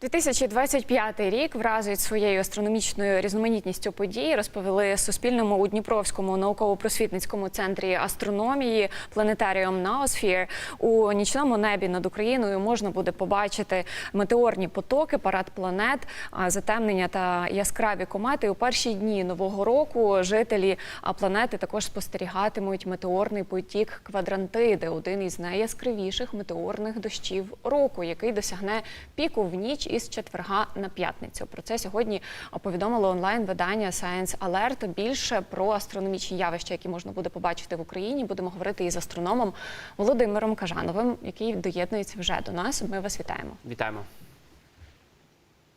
2025 рік вразить своєю астрономічною різноманітністю подій, розповіли Суспільному у Дніпровському науково-просвітницькому центрі астрономії планетаріум Наосфір. У нічному небі над Україною можна буде побачити метеорні потоки, парад планет, затемнення та яскраві комети. У перші дні нового року жителі планети також спостерігатимуть метеорний потік квадрантиди, один із найяскравіших метеорних дощів року, який досягне піку в ніч із четверга на п'ятницю. Про це сьогодні повідомило онлайн-видання Science Alert. Більше про астрономічні явища, які можна буде побачити в Україні. Будемо говорити із астрономом Володимиром Кажановим, який доєднується вже до нас. Ми вас вітаємо. Вітаємо.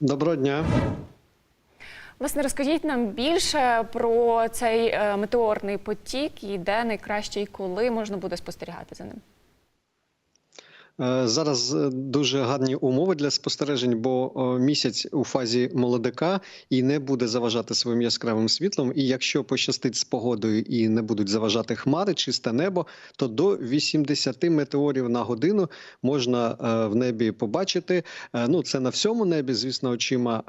Доброго дня. Власне, розкажіть нам більше про цей е, метеорний потік і де найкраще і коли можна буде спостерігати за ним. Е, Зараз е, дуже гарні умови для спостережень, бо місяць у фазі молодика і не буде заважати своїм яскравим світлом. І якщо пощастить з погодою і не будуть заважати хмари, чисте небо, то до 80 метеорів на годину можна е, в небі побачити. Е, Ну це на всьому небі, звісно, очима.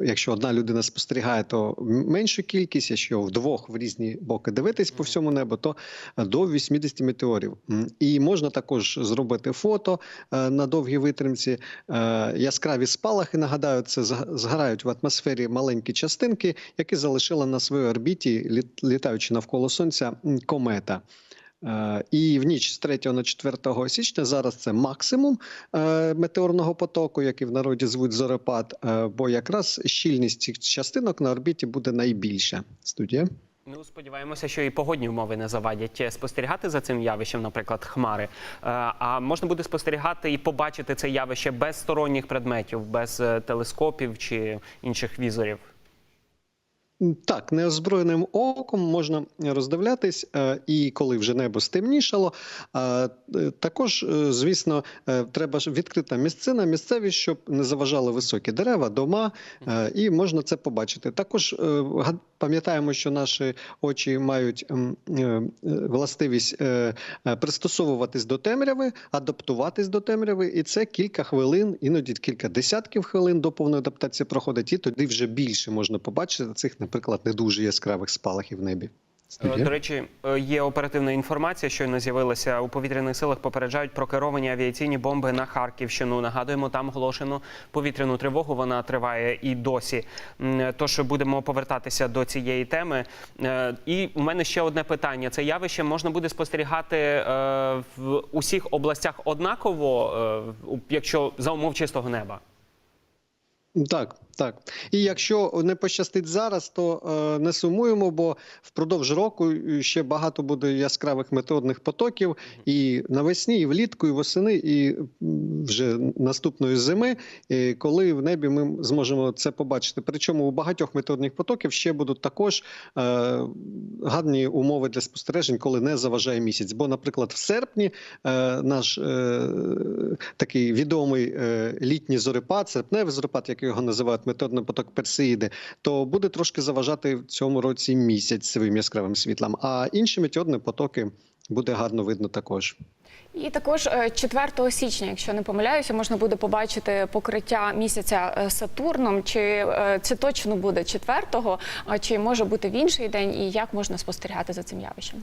Е, Якщо одна людина спостерігає, то меншу кількість. Якщо вдвох в різні боки дивитись по всьому небу, то до 80 метеорів. І можна також зробити фото е, на довгій витримці. Е, Яскраві спалахи, нагадаю, це згорають в атмосфері маленькі частинки, які залишила на своїй орбіті, літ- літаючи навколо сонця, комета. Е, І в ніч з 3 на 4 січня зараз це максимум метеорного потоку, який в народі звуть зорепад, е, бо якраз щільність цих частинок на орбіті буде найбільша. Студія. Ну, сподіваємося, що і погодні умови не завадять е, спостерігати за цим явищем, наприклад, хмари. Е, А можна буде спостерігати і побачити це явище без сторонніх предметів, без е, телескопів чи інших візорів. Так, неозброєним оком можна роздивлятись, е, і коли вже небо стемнішало. е, е, Також, звісно, треба ж відкрита місцина, місцевість, щоб не заважали високі дерева, дома, і можна це побачити. Також пам'ятаємо, що наші очі мають властивість пристосовуватись до темряви, адаптуватись до темряви, і це кілька хвилин, іноді кілька десятків хвилин до повної адаптації проходить, і тоді вже більше можна побачити цих, наприклад, не дуже яскравих спалахів в небі. Е. До речі, е, є оперативна інформація, щойно з'явилася у повітряних силах. Попереджають про керовані авіаційні бомби на Харківщину. Нагадуємо, там оголошено повітряну тривогу. Вона триває і досі. Тож будемо повертатися до цієї теми. Е, І у мене ще одне питання: це явище можна буде спостерігати в усіх областях однаково, якщо за умов чистого неба. Так, так. І якщо не пощастить зараз, то е, не сумуємо, бо впродовж року ще багато буде яскравих методних потоків і навесні, і влітку, і восени, і вже наступної зими, і коли в небі ми зможемо це побачити. Причому у багатьох методних потоків ще будуть також е, гарні умови для спостережень, коли не заважає місяць. Бо, наприклад, в серпні е, наш е, такий відомий е, літній зорепад, серпневий зорепад, як його називають методний поток Персеїди, то буде трошки заважати в цьому році місяць своїм яскравим світлом. А інші метеорні потоки буде гарно видно також. І також е, 4 січня, якщо не помиляюся, можна буде побачити покриття місяця е, Сатурном. Чи е, це точно буде 4-го, а чи може бути в інший день, і як можна спостерігати за цим явищем?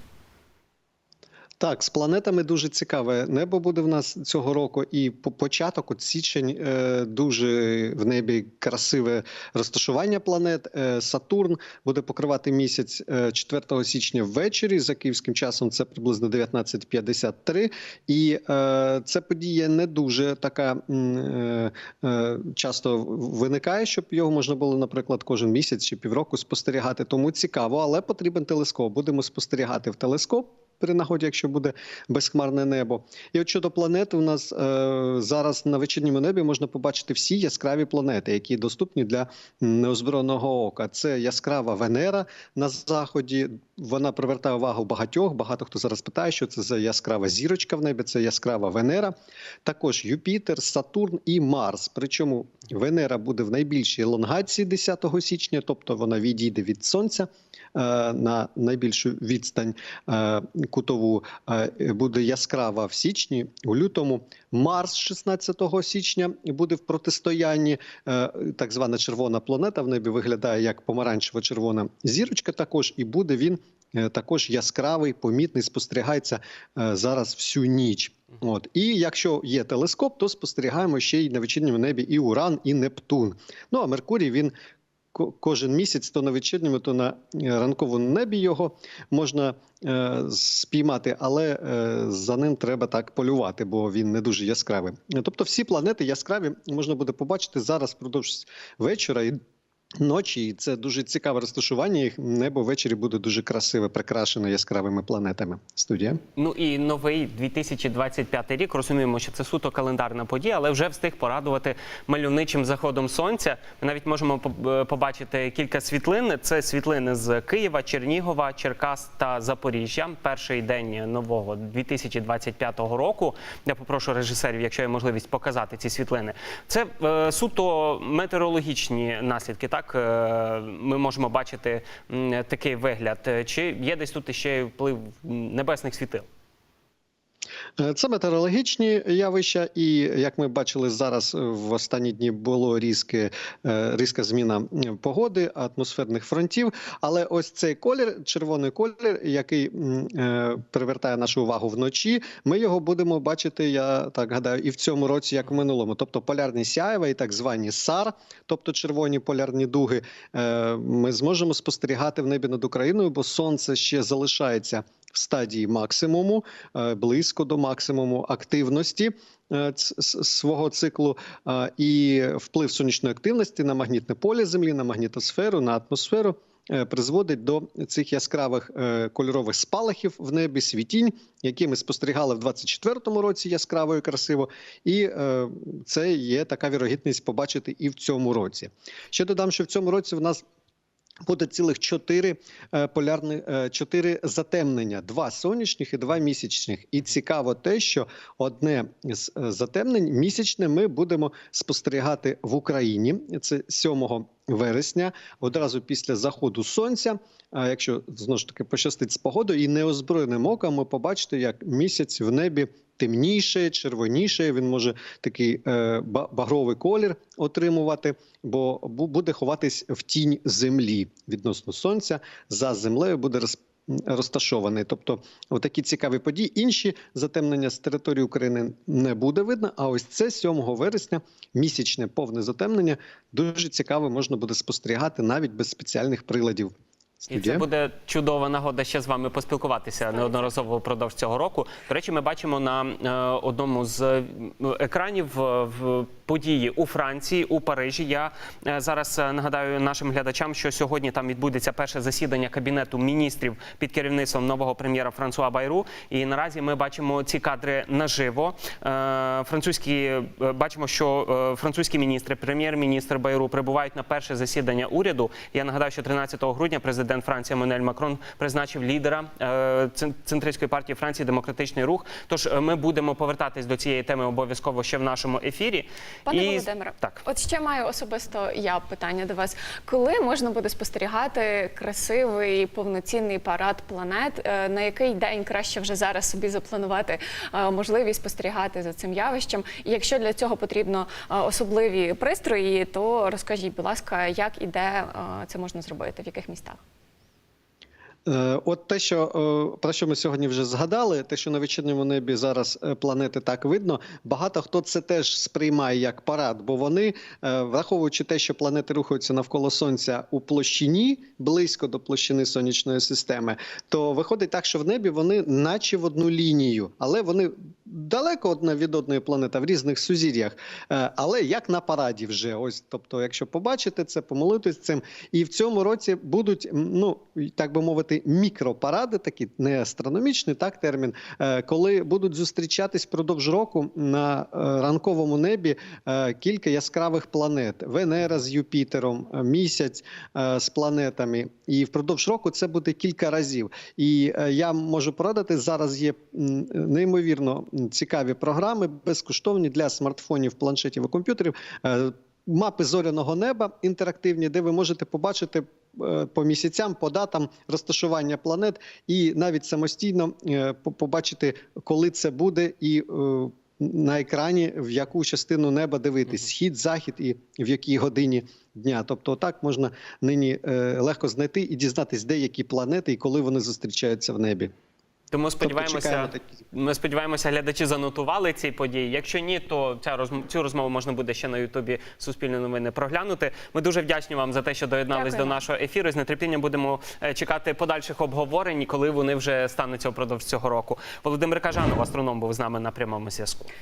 Так, з планетами дуже цікаве небо буде в нас цього року, і по початок, от січень, е, дуже в небі красиве розташування планет. Е, Сатурн буде покривати місяць е, 4 січня ввечері. За київським часом це приблизно 19.53. І е, це подія не дуже така е, е, часто виникає, щоб його можна було, наприклад, кожен місяць чи півроку спостерігати. Тому цікаво, але потрібен телескоп. Будемо спостерігати в телескоп при нагоді, якщо буде безхмарне небо. І от щодо планет, у нас е, зараз на вечірньому небі можна побачити всі яскраві планети, які доступні для неозброєного ока. Це яскрава Венера на заході. Вона привертає увагу багатьох. Багато хто зараз питає, що це за яскрава зірочка в небі. Це яскрава Венера. Також Юпітер, Сатурн і Марс. Причому Венера буде в найбільшій елонгації 10 січня, тобто вона відійде від сонця е, на найбільшу відстань. Кутову е, буде яскрава в січні, у лютому. Марс 16 січня буде в протистоянні. Е, Так звана червона планета в небі виглядає як помаранчево-червона зірочка. Також і буде він е, також яскравий, помітний, спостерігається зараз всю ніч. От і якщо є телескоп, то спостерігаємо ще й на вечірньому небі і Уран, і Нептун. Ну а Меркурій він кожен місяць, то на вечірньому, то на е, ранковому небі його можна е, спіймати, але е, за ним треба так полювати, бо він не дуже яскравий. Тобто, всі планети яскраві можна буде побачити зараз впродовж вечора і. Ночі і це дуже цікаве розташування. Їх небо ввечері буде дуже красиве, прикрашене яскравими планетами. Студія. Ну і новий 2025 рік. Розуміємо, що це суто календарна подія, але вже встиг порадувати мальовничим заходом сонця. Ми навіть можемо е, побачити кілька світлин. Це світлини з Києва, Чернігова, Черкас та Запоріжжя. Перший день нового 2025 року. Я попрошу режисерів, якщо є можливість, показати ці світлини. Це е, суто метеорологічні наслідки. Так е, ми можемо бачити такий вигляд. Чи є десь тут ще вплив небесних світил? Е, Це метеорологічні явища, і як ми бачили зараз е, в останні дні було різке, е, різка зміна погоди, атмосферних фронтів. Але ось цей колір, червоний колір, який привертає нашу увагу вночі, ми його будемо бачити, я так гадаю, і в цьому році, як в минулому. Тобто полярні сяєва і так звані САР, тобто червоні полярні дуги, ми зможемо спостерігати в небі над Україною, бо сонце ще залишається в стадії максимуму, близько до максимуму активності е, свого циклу, і вплив сонячної активності на магнітне поле Землі, на магнітосферу, на атмосферу. е, Призводить до цих яскравих е, кольорових спалахів в небі, світінь, які ми спостерігали в 24-му році яскраво і красиво, і це є така вірогідність побачити і в цьому році. Ще додам, що в цьому році в нас Буде цілих чотири е, полярні е, чотири затемнення: два сонячних і два місячних. І цікаво те, що одне з е, затемнень місячне ми будемо спостерігати в Україні. Це 7 вересня, одразу після заходу сонця. А якщо знову ж таки пощастить з погодою і неозброєним оком, ми побачите, як місяць в небі темніше, червоніше. Він може такий е, багровий колір отримувати, бо буде ховатись в тінь землі відносно сонця. За землею буде роз, розташований. Тобто, отакі цікаві події. Інші затемнення з території України не буде видно. А ось це 7 вересня місячне повне затемнення. Дуже цікаво можна буде спостерігати навіть без спеціальних приладів. І це буде чудова нагода ще з вами поспілкуватися неодноразово впродовж цього року. До речі, ми бачимо на е, одному з екранів е, в події у Франції, у Парижі. Я е, зараз е, нагадаю нашим глядачам, що сьогодні там відбудеться перше засідання кабінету міністрів під керівництвом нового прем'єра Франсуа Байру. І наразі ми бачимо ці кадри наживо. Е, Французькі бачимо, що французькі міністри, прем'єр-міністр Байру прибувають на перше засідання уряду. Я нагадаю, що 13 грудня президент Франції Еммануель Макрон призначив лідера центристської партії Франції Демократичний рух. Тож ми будемо повертатись до цієї теми обов'язково ще в нашому ефірі. Пане І- Володимире, так. от ще маю особисто я питання до вас. Коли можна буде спостерігати красивий повноцінний парад планет? Е, На який день краще вже зараз собі запланувати е, можливість спостерігати за цим явищем? І якщо для цього потрібно е, особливі пристрої, то розкажіть, будь ласка, як і де це можна зробити, в яких містах? Е, От те, що е, про що ми сьогодні вже згадали, те, що на вечірньому небі зараз е, планети так видно, багато хто це теж сприймає як парад, бо вони, враховуючи те, що планети рухаються навколо сонця у площині, близько до площини сонячної системи, то виходить так, що в небі вони наче в одну лінію, але вони далеко одна від одної планети в різних сузір'ях. Е, Але як на параді вже ось, тобто, якщо побачите це, помолитись цим, і в цьому році будуть, ну так би мовити, мікропаради, такі не астрономічний так термін, е, коли будуть зустрічатись впродовж року на е, ранковому небі кілька яскравих планет: Венера з Юпітером, місяць з планетами. І впродовж року це буде кілька разів. І я можу порадити зараз. Є неймовірно цікаві програми, безкоштовні для смартфонів, планшетів і комп'ютерів. е, Мапи зоряного неба інтерактивні, де ви можете побачити е, по місяцям, по датам розташування планет, і навіть самостійно е, побачити, коли це буде, і на екрані в яку частину неба дивитись: схід, захід і в якій годині дня. Тобто, так можна нині легко знайти і дізнатись, де які планети і коли вони зустрічаються в небі. Тому Тобто сподіваємося, такі- ми сподіваємося, глядачі занотували ці події. Якщо ні, то ця розм... цю розмову можна буде ще на Ютубі Суспільне новини проглянути. Ми дуже вдячні вам за те, що доєднались Дякую. до нашого ефіру. З нетерпінням будемо е, чекати подальших обговорень, коли вони вже стануться впродовж цього року. Володимир Кажанов, астроном, був з нами на прямому зв'язку.